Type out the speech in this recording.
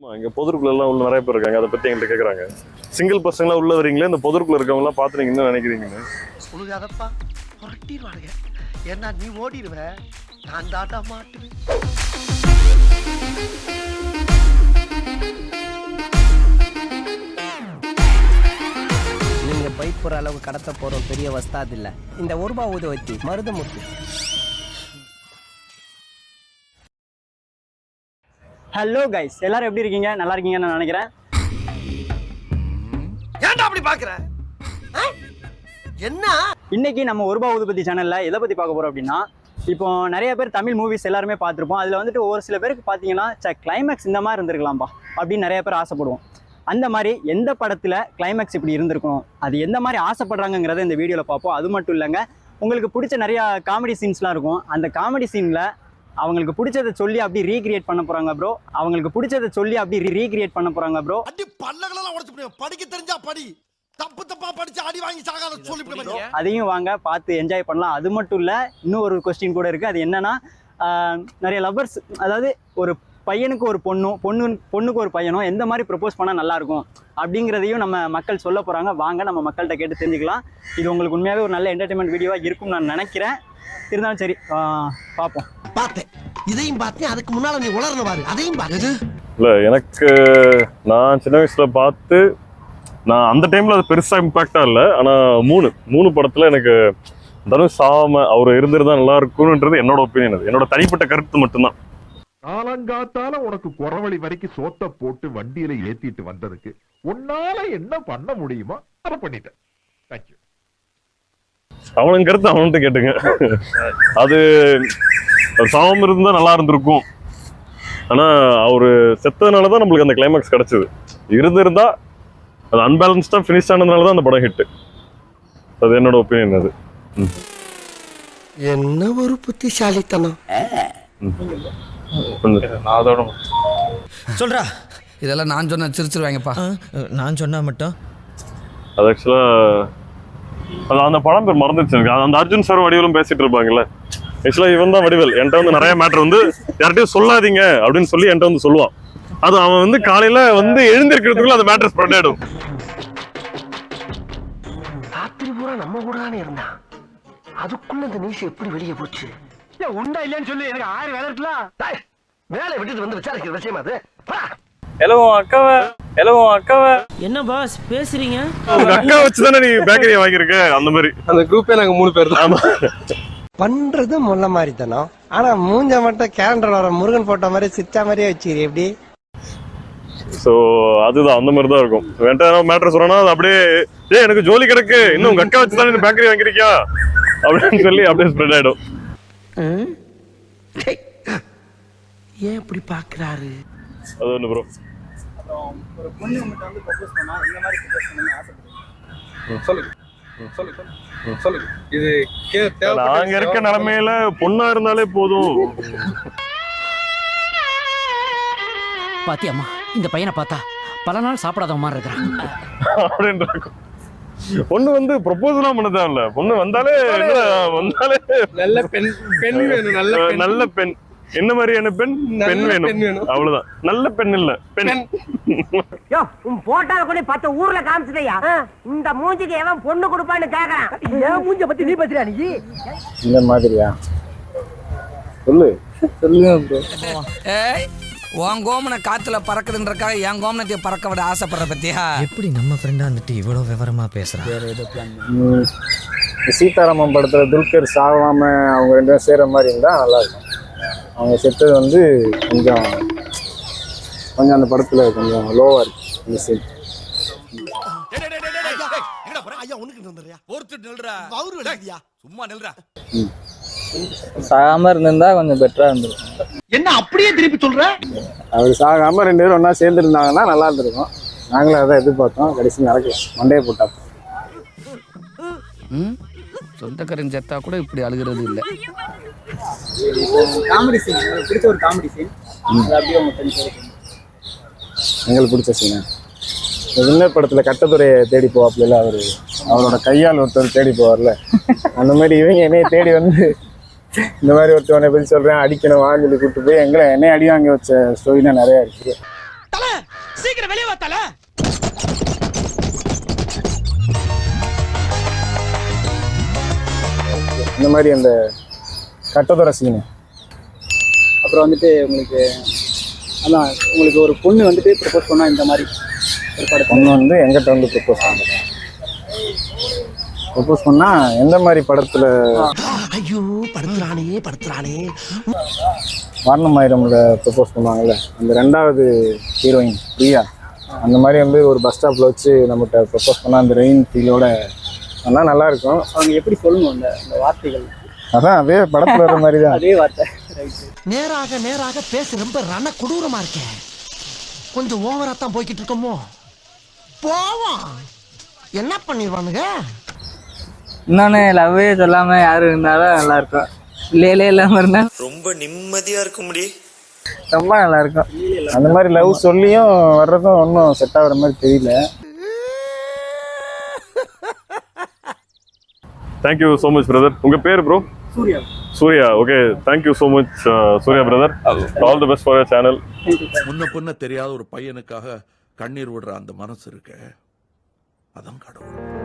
ஆமா, இங்க பொதுருக்குள்ள எல்லாம் உள்ள நிறைய பேர் இருக்காங்க. அதை பத்தி என்கிட்ட கேக்குறாங்க. சிங்கிள் பசங்களா உள்ள வரீங்களே? இந்த பொதுருக்குள்ள இருக்கவங்க எல்லாம் பார்த்து நீங்க என்ன நினைக்கிறீங்கன்னு உனக்கு அதப்பா புரட்டிடுவானுங்க ஏன்னா நீ ஓடிடுவ. நான் தாண்டா மாட்டுவேன். நீங்க பைப் போற அளவு கடத்த போறோம். பெரிய வஸ்தாது இல்ல. இந்த ஒரு ரூபாய் ஊதுவத்தி மருது ஹலோ கைஸ் எல்லாரும் எப்படி இருக்கீங்க? நல்லா இருக்கீங்கன்னு நான் நினைக்கிறேன். ஏன்டா அப்படி பாக்குற? என்ன? இன்னைக்கு நம்ம ஒரு ரூபா உதுபதி சேனல்ல எதை பத்தி பார்க்க போறோம் அப்படின்னா இப்போ நிறைய பேர் தமிழ் மூவிஸ் எல்லாருமே பார்த்துருப்போம். அதில் வந்துட்டு ஒரு சில பேருக்கு பார்த்தீங்கன்னா ச கிளைமேக்ஸ் இந்த மாதிரி இருந்திருக்கலாம்பா அப்படின்னு நிறைய பேர் ஆசைப்படுவோம். அந்த மாதிரி எந்த படத்தில் கிளைமேக்ஸ் இப்படி இருந்திருக்கணும்? அது எந்த மாதிரி ஆசைப்படுறாங்கங்கிறத இந்த வீடியோவில் பார்ப்போம். அது மட்டும் இல்லைங்க உங்களுக்கு பிடிச்ச நிறையா காமெடி சீன்ஸ்லாம் இருக்கும். அந்த காமெடி சீனில் அவங்களுக்கு பிடிச்சதை சொல்லி அப்படி ரீக்ரியேட் பண்ண போகிறாங்க ப்ரோ அவங்களுக்கு பிடிச்சதை சொல்லி அப்படி ரீக்ரியேட் பண்ண போகிறாங்க ப்ரோ அடி பல்லகளெல்லாம் உடைச்சு படிக்க தெரிஞ்சா படி. தப்பு தப்பா படிச்சு அடி வாங்கி சாகாத சொல்லி அதையும் வாங்க பார்த்து என்ஜாய் பண்ணலாம். அது மட்டும் இல்லை இன்னும் ஒரு கொஸ்டின் கூட இருக்குது அது என்னன்னா நிறைய லவ்வர்ஸ் அதாவது ஒரு பையனுக்கு ஒரு பொண்ணும் பொண்ணு பொண்ணுக்கு ஒரு பையனும் எந்த மாதிரி ப்ரப்போஸ் பண்ணால் நல்லாயிருக்கும் அப்படிங்கிறதையும் நம்ம மக்கள் சொல்ல போகிறாங்க வாங்க நம்ம மக்கள்கிட்ட கேட்டு தெரிஞ்சுக்கலாம். இது உங்களுக்கு உண்மையாகவே ஒரு நல்ல என்டர்டைன்மெண்ட் வீடியோவாக இருக்கும்னு நான் நினைக்கிறேன். இருந்தாலும் சரி பார்ப்போம் பார்த்தேன் இதையும் பார்த்தேன் அதுக்கு முன்னால நீ உளறன பாரு. அதையும் பாரு. இல்ல எனக்கு நான் சின்ன வயசுல பார்த்து நான் அந்த டைம்ல அது பெருசா இம்பாக்டா இல்ல. ஆனா மூணு மூணு படத்துல எனக்கு தனுஷ் சாவாம அவர் இருந்திருந்தா நல்லா இருக்கும்ன்றது என்னோட ஒப்பீனியன் அது. என்னோட தனிப்பட்ட கருத்து மட்டும்தான். காலங்காத்தால உனக்கு குறவழி வரைக்கும் சோத்த போட்டு வண்டியில ஏத்திட்டு வந்ததுக்கு உன்னால என்ன பண்ண முடியுமோ அதை பண்ணிட்டேன். தேங்க்யூ அவனுங்க கருத்து அவன்கிட்ட கேட்டுங்க. அது சாவாம இருந்தா நல்லா இருந்திருக்கும். ஆனா அவரு செத்ததுனால தான் நம்மளுக்கு அந்த கிளைமேக்ஸ் கிடைச்சது. இருந்திருந்தா அது அன்பேலன்ஸ்டா ஃபினிஷ் ஆனதுனால தான் அந்த படம் ஹிட் அது என்னோட ஒப்பீனியன் அது. என்ன ஒரு புத்திசாலித்தனம். கொஞ்சம் சொல்றா. இதெல்லாம் நான் சொன்ன சிரிச்சிருவாங்கப்பா. நான் சொன்னா மட்டும்? அது ஆக்சுவலா அது அந்த படம் பேர் மறந்துச்சு எனக்கு. அது அந்த அர்ஜுன் சார் வடிவலும் பேசிட்டு இருப்பாங்கல்ல. ஆக்சுவலா இவன் தான் வடிவேல். என்கிட்ட வந்து நிறைய மேட்டர் வந்து யார்கிட்டயும் சொல்லாதீங்க அப்படின்னு சொல்லி என்கிட்ட வந்து சொல்லுவான். அது அவன் வந்து காலையில வந்து எழுந்திருக்கிறதுக்குள்ள அந்த மேட்டர் ஸ்ப்ரெட் ஆயிடும். ராத்திரி பூரா நம்ம கூட தானே இருந்தான். அதுக்குள்ள இந்த நியூஸ் எப்படி வெளியே போச்சு? உண்டா இல்லையான்னு சொல்லி. எனக்கு ஆறு வேலை இருக்கலாம் டேய், வேலையை விட்டுட்டு வந்து விசாரிக்கிற விஷயம் அது. ஹலோ அக்காவை ஹலோ அக்காவை. என்ன பாஸ் பேசுறீங்க? உங்க அக்கா வச்சுதானே நீ பேக்கரியை வாங்கியிருக்க? அந்த மாதிரி. அந்த குரூப்பே நாங்க மூணு பேர் தான். பண்றது முள்ள மாதிரி தானோ ஆனா மூஞ்ச மட்டும் கேலண்டர் வர முருகன் போட்டோ மாதிரி சிரிச்சா மாதிரியே வச்சிரு எப்படி? சோ அதுதான் அந்த மாதிரி தான் இருக்கும். வேண்டாம் மேட்டர் சொன்னா அது அப்படியே ஏய் எனக்கு ஜோலி கிடக்கு. இன்னும் உங்க அக்கா வச்சுதானே இந்த பேக்கரி வாங்கிருக்கியா அப்படின்னு சொல்லி அப்படியே ஸ்ப்ரெட் ஆயிடும். ஏன் இப்படி பாக்குறாரு? அது ஒண்ணு ப்ரோ ஒரு பொண்ணு உங்கள்கிட்ட வந்து ப்ரப்போஸ் பண்ணா இந்த மாதிரி ப்ரப்போஸ் பண்ணணும்னு ஆசைப்படுறேன் சொல்லுங்க இது கே நாங்க இருக்க நிலைமையில பொண்ணா இருந்தாலே போதும். பாத்தியம்மா இந்த பையனை பார்த்தா பல நாள் சாப்பிடாத மாதிரி இருக்கிறான். அப்படின்னு பொண்ணு வந்து ப்ரொபோஸ்லாம் பண்ணதான் இல்ல பொண்ணு வந்தாலே என்ன வந்தாலே நல்ல பெண் பெண் வேணும் நல்ல நல்ல பெண். என்ன மாதிரியான பெண்? பெண் வேணும். அவ்வளவுதான். நல்ல பெண் இல்ல பெண். யோ உன் போட்டோல கூட பத்து ஊர்ல காமிச்சிடையா இந்த மூஞ்சிக்கு எவன் பொண்ணு கொடுப்பான்னு கேக்குறான்? ஏன் மூஞ்ச பத்தி நீ பேசுறியா நீ? இந்த மாதிரியா? சொல்லு. ஏய் உன் கோமனை காத்துல பறக்குதுன்றக்காக என் கோமனத்தை பறக்க விட ஆசைப்படுற பத்தியா? எப்படி நம்ம ஃப்ரெண்டா வந்துட்டு இவ்வளவு விவரமா பேசுறான்? சீதாராமன் படத்துல துல்கர் சாகாம அவங்க ரெண்டு பேரும் சேர்ற மாதிரி இருந்தா நல்லா இருக்கும். அவங்க செத்தது வந்து கொஞ்சம் கொஞ்சம் அந்த படத்துல கொஞ்சம் லோவா இருக்கு இந்த சீன் ஒருத்தர் நில்றா. சும்மா நில்றா. சாகாம இருந்திருந்தா கொஞ்சம் பெட்டரா இருந்திருக்கும். என்ன அப்படியே திருப்பி சொல்ற? அவர் சாகாம ரெண்டு பேரும் ஒன்றா சேர்ந்துருந்தாங்கன்னா நல்லா இருந்திருக்கும். நாங்களும் அதான் எதிர்பார்த்தோம். கடைசி நடக்கல. மண்டையை போட்டா ம்? சொந்தக்காரன் செத்தா கூட இப்படி அழுகிறது இல்ல. காமெடி சீன் பிடிச்ச ஒரு காமெடி சீன் அது அப்படியே உங்க ஃப்ரெண்ட்ஸ் எங்களுக்கு பிடிச்ச சீனா வின்னர் படத்துல கட்டத்துறையை தேடி போவாப்புல அவரு. அவரோட கையால் ஒருத்தர் தேடி போவார்ல. அந்த மாதிரி இவங்க என்னைய தேடி வந்து இந்த மாதிரி ஒருத்தவனை பத்தி சொல்றேன் அடிக்கணும் வாங்கி சொல்லி கூட்டு போய் எங்களை என்னைய அடி வாங்கி வச்ச ஸ்டோரினா நிறைய இருக்கு சீக்கிரம் வெளியே வாத்தால இந்த மாதிரி அந்த கட்டதுரை சீனு அப்புறம் வந்துட்டு உங்களுக்கு அதான் உங்களுக்கு ஒரு பொண்ணு வந்துட்டு ப்ரப்போஸ் பண்ணா இந்த மாதிரி ஒரு பொண்ணு வந்து எங்கிட்ட வந்து ப்ரப்போஸ் பண்ணுறேன் ப்ரப்போஸ் பண்ணால் எந்த மாதிரி படத்தில் ஐயோ படுத்துறானே படுத்துறானே. வாரணமாயிரம்ல ப்ரப்போஸ் பண்ணுவாங்கல்ல அந்த ரெண்டாவது ஹீரோயின் பிரியா அந்த மாதிரி வந்து ஒரு பஸ் ஸ்டாப்பில் வச்சு நம்மகிட்ட ப்ரப்போஸ் பண்ணால் அந்த ரெயின் ஃபீலோட பண்ணால் நல்லாயிருக்கும் அவங்க எப்படி சொல்லணும் அந்த அந்த வார்த்தைகள்? அதான் அதே படத்தில் வர மாதிரி தான். அதே வார்த்தை. நேராக நேராக பேச ரொம்ப ரண கொடூரமா இருக்கே. கொஞ்சம் ஓவரா தான் போய்கிட்டு இருக்கோமோ? போவோம். என்ன பண்ணிடுவானுங்க? இன்னொன்னு லவ்வே சொல்லாம யாரு இருந்தாலும் நல்லா இருக்கும் லேலே இல்லாம இருந்தா ரொம்ப நிம்மதியா இருக்க முடி ரொம்ப நல்லா இருக்கும் அந்த மாதிரி லவ் சொல்லியும் வர்றதும் ஒன்றும் செட் ஆகுற மாதிரி தெரியல. தேங்க்யூ ஸோ மச் பிரதர் உங்கள் பேர் bro Surya. Surya okay thank you so much Surya brother all the best for your channel முன்ன பின்ன தெரியாத ஒரு பையனுக்காக கண்ணீர் விடுற அந்த மனசு இருக்க. அதான் கடவுள்.